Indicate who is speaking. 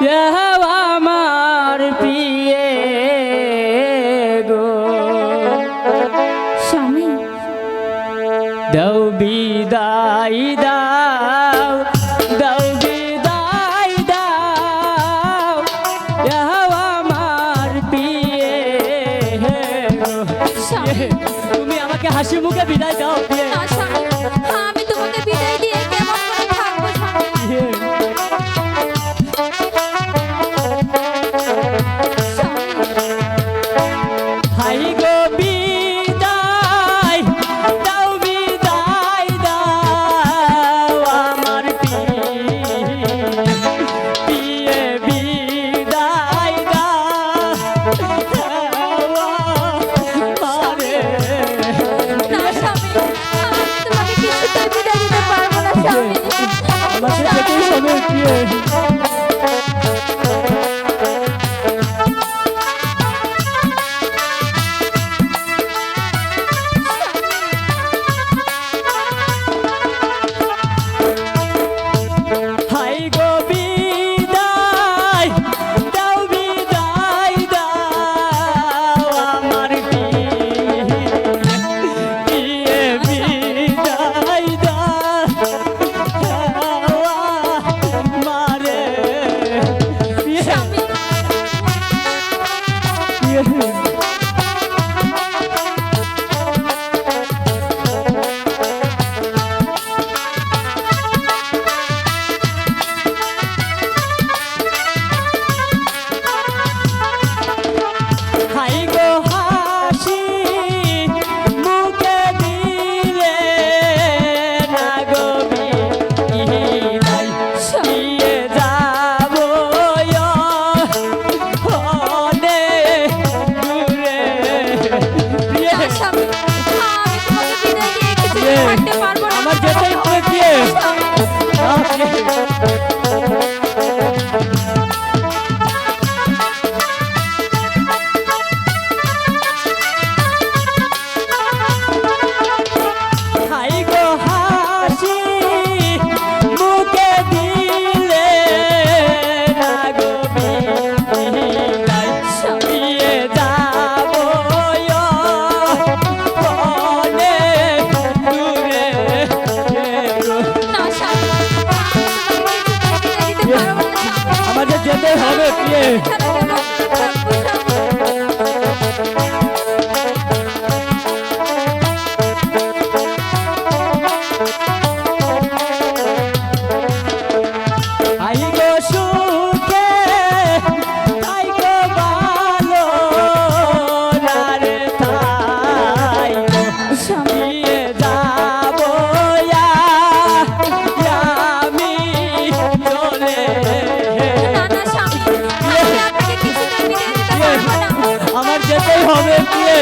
Speaker 1: আমার প্রিয়ে গো
Speaker 2: স্বামী দৌ বিদায়
Speaker 1: দাও দৌ বিদায় দাও আমার
Speaker 2: প্রিয়ে
Speaker 1: তুমি আমাকে হাসি মুখে বিদায়
Speaker 2: দাও
Speaker 1: হাই গো। হতে হবে বিয়ে হবে। বিয়ে